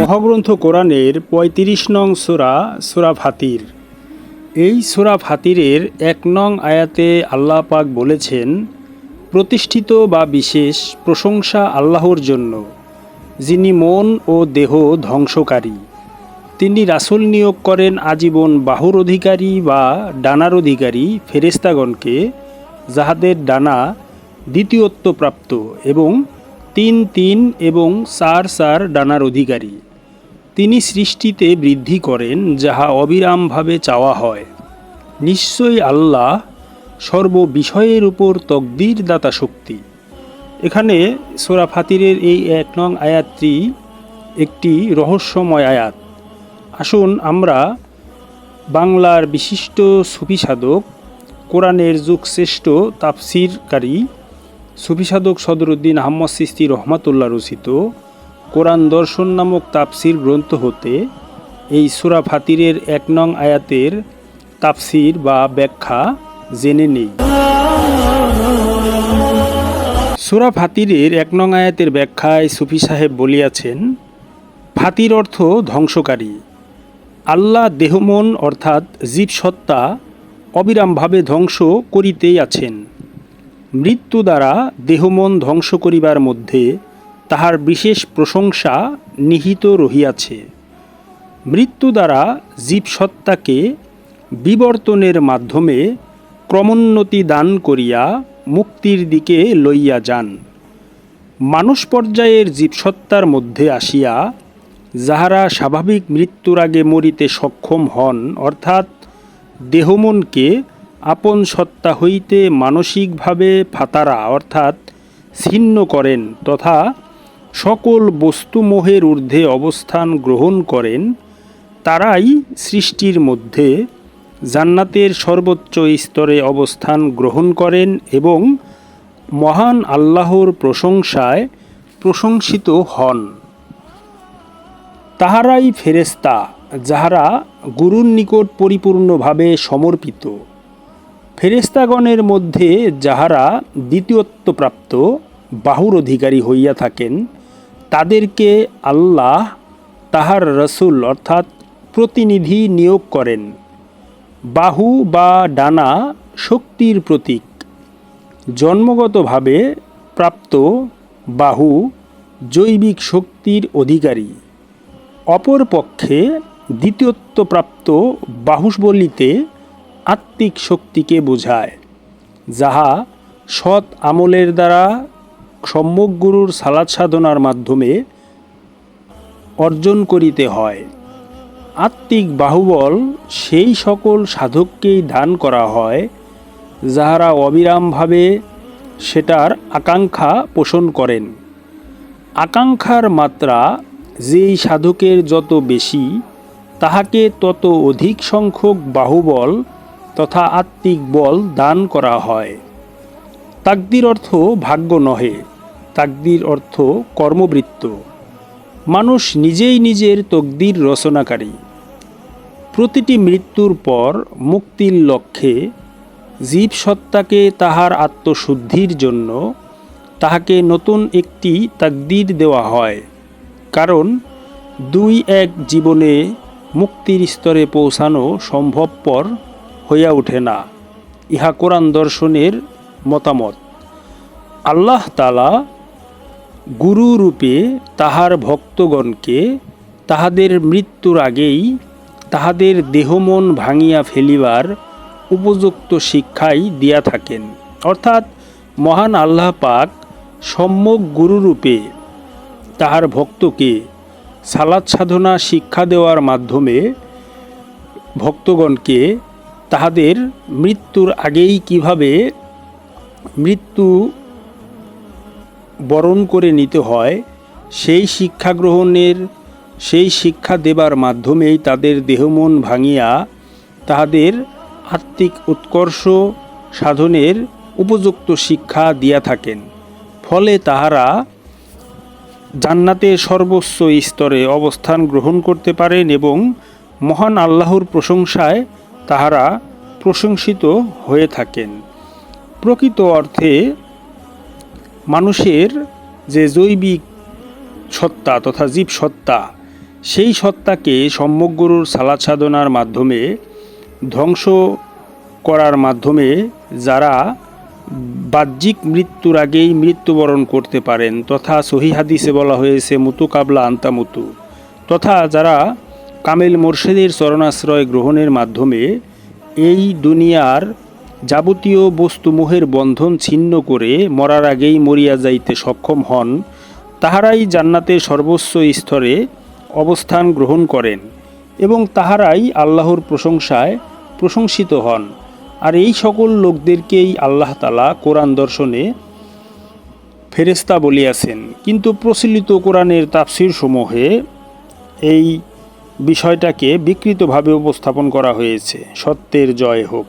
মহাগ্রন্থ কোরআনের পঁয়ত্রিশ নং সোরা সোরা ফাতির। এই সোরা ফাতিরের এক নং আয়াতে আল্লাহ পাক বলেছেন, প্রতিষ্ঠিত বা বিশেষ প্রশংসা আল্লাহর জন্য, যিনি মন ও দেহ ধ্বংসকারী। তিনি রাসুল নিয়োগ করেন আজীবন বাহুর অধিকারী বা ডানার অধিকারী ফেরেস্তাগণকে যাহাদের ডানা দ্বিতীয়ত্বপ্রাপ্ত এবং তিন তিন এবং চার চার ডানার অধিকারী। তিনি সৃষ্টিতে বৃদ্ধি করেন যাহা অবিরামভাবে চাওয়া হয়। নিশ্চয়ই আল্লাহ সর্ব বিষয়ের উপর তকদির দাতা শক্তি। এখানে সোরা ফাতিরের এই এক নং আয়াতটি একটি রহস্যময় আয়াত। আসুন আমরা বাংলার বিশিষ্ট সুফি সাধক, কোরআনের যুগ শ্রেষ্ঠ তাফসিরকারী সুফি সাধক সদরুদ্দিন আহম্মদ সিস্তি রহমাতুল্লাহ রচিত কোরআন দর্শন নামক তাফসির গ্রন্থ হতে এই সুরা ফাতিরের এক নং আয়াতের তাফসির বা ব্যাখ্যা জেনে নেই। সুরা ফাতিরের এক নং আয়াতের ব্যাখ্যায় সুফি সাহেব বলিয়াছেন, ফাতির অর্থ ধ্বংসকারী। আল্লাহ দেহমন অর্থাৎ জীবসত্তা অবিরামভাবে ধ্বংস করিতেই আছেন। মৃত্যু দ্বারা দেহমন ধ্বংস করিবার মধ্যে তাহার বিশেষ প্রশংসা নিহিত রহিয়াছে। মৃত্যু দ্বারা জীবসত্তাকে বিবর্তনের মাধ্যমে ক্রমোন্নতি দান করিয়া মুক্তির দিকে লইয়া যান। মানুষ পর্যায়ের জীবসত্তার মধ্যে আসিয়া যাহারা স্বাভাবিক মৃত্যুর আগে মরিতে সক্ষম হন, অর্থাৎ দেহমনকে আপন সত্তা হইতে মানসিকভাবে ফাতারা, অর্থাৎ ছিন্ন করেন, তথা সকল বস্তুমোহের ঊর্ধ্বে অবস্থান গ্রহণ করেন, তারাই সৃষ্টির মধ্যে জান্নাতের সর্বোচ্চ স্তরে অবস্থান গ্রহণ করেন এবং মহান আল্লাহর প্রশংসায় প্রশংসিত হন। তাহারাই ফেরেস্তা যাহারা গুরুর নিকট পরিপূর্ণভাবে সমর্পিত। ফেরেস্তাগণের মধ্যে যাহারা দ্বিতীয়ত্বপ্রাপ্ত বাহুর অধিকারী হইয়া থাকেন তাদেরকে আল্লাহ তাহার রসুল অর্থাৎ প্রতিনিধি নিয়োগ করেন। বাহু বা ডানা শক্তির প্রতীক। জন্মগতভাবে প্রাপ্ত বাহু জৈবিক শক্তির অধিকারী। অপরপক্ষে দ্বিতীয়ত্বপ্রাপ্ত বাহুস বলিতে আত্মিক শক্তিকে বোঝায়, যাহা সৎ আমলের দ্বারা সম্যক গুরুর সালাদ সাধনার মাধ্যমে অর্জন করিতে হয়। আত্মিক বাহুবল সেই সকল সাধককেই দান করা হয়, যাহারা অবিরামভাবে সেটার আকাঙ্ক্ষা পোষণ করেন। আকাঙ্ক্ষার মাত্রা যেই সাধকের যত বেশি, তাহাকে তত অধিক সংখ্যক বাহুবল তথা আত্মিক বল দান করা হয়। তাকদির অর্থ ভাগ্য নহে। তাকদির অর্থ কর্মবৃত্ত। মানুষ নিজেই নিজের তকদির রচনাকারী। প্রতিটি মৃত্যুর পর মুক্তির লক্ষ্যে জীবসত্তাকে তাহার আত্মশুদ্ধির জন্য তাহাকে নতুন একটি তাকদির দেওয়া হয়। কারণ দুই এক জীবনে মুক্তির স্তরে পৌঁছানো সম্ভবপর হইয়া ওঠে না। ইহা কোরআন দর্শনের মতামত। আল্লাহ তালা গুরুরূপে তাহার ভক্তগণকে তাহাদের মৃত্যুর আগেই তাহাদের দেহমন ভাঙিয়া ফেলিবার উপযুক্ত শিক্ষাই দিয়া থাকেন। অর্থাৎ মহান আল্লাহ পাক সম্যক গুরুরূপে তাহার ভক্তকে সালাদ সাধনা শিক্ষা দেওয়ার মাধ্যমে ভক্তগণকে তাহাদের মৃত্যুর আগেই কীভাবে মৃত্যু বরণ করে নিতে হয়, সেই শিক্ষা গ্রহণের, সেই শিক্ষা দেবার মাধ্যমেই তাদের দেহমন ভাঙিয়া তাহাদের আত্মিক উৎকর্ষ সাধনের উপযুক্ত শিক্ষা দিয়া থাকেন। ফলে তাহারা জান্নাতে সর্বোচ্চ স্তরে অবস্থান গ্রহণ করতে পারেন এবং মহান আল্লাহর প্রশংসায় তাহারা প্রশংসিত হয়ে থাকেন। প্রকৃত অর্থে মানুষের যে জৈবিক সত্তা তথা জীব সত্তা, সেই সত্তাকে সম্যকগুরুর সালাদ সাধনার মাধ্যমে, ধ্বংস করার মাধ্যমে যারা বাহ্যিক মৃত্যুর আগেই মৃত্যুবরণ করতে পারেন, তথা সহি হাদিসে বলা হয়েছে, মুতু কাবলা আন্তামুতু তথা যারা কামেল মোর্শেদের চরণাশ্রয় গ্রহণের মাধ্যমে এই দুনিয়ার যাবতীয় বস্তুমোহের বন্ধন ছিন্ন করে মরার আগেই মরিয়া যাইতে সক্ষম হন, তাহারাই জান্নাতের সর্বোচ্চ স্তরে অবস্থান গ্রহণ করেন এবং তাহারাই আল্লাহর প্রশংসায় প্রশংসিত হন। আর এই সকল লোকদেরকেই আল্লাহ তালা কোরআন দর্শনে ফেরেস্তা বলিয়াছেন। কিন্তু প্রচলিত কোরআনের তাফসির সমূহে এই বিষয়টাকে বিকৃতভাবে উপস্থাপন করা হয়েছে। সত্যের জয় হোক।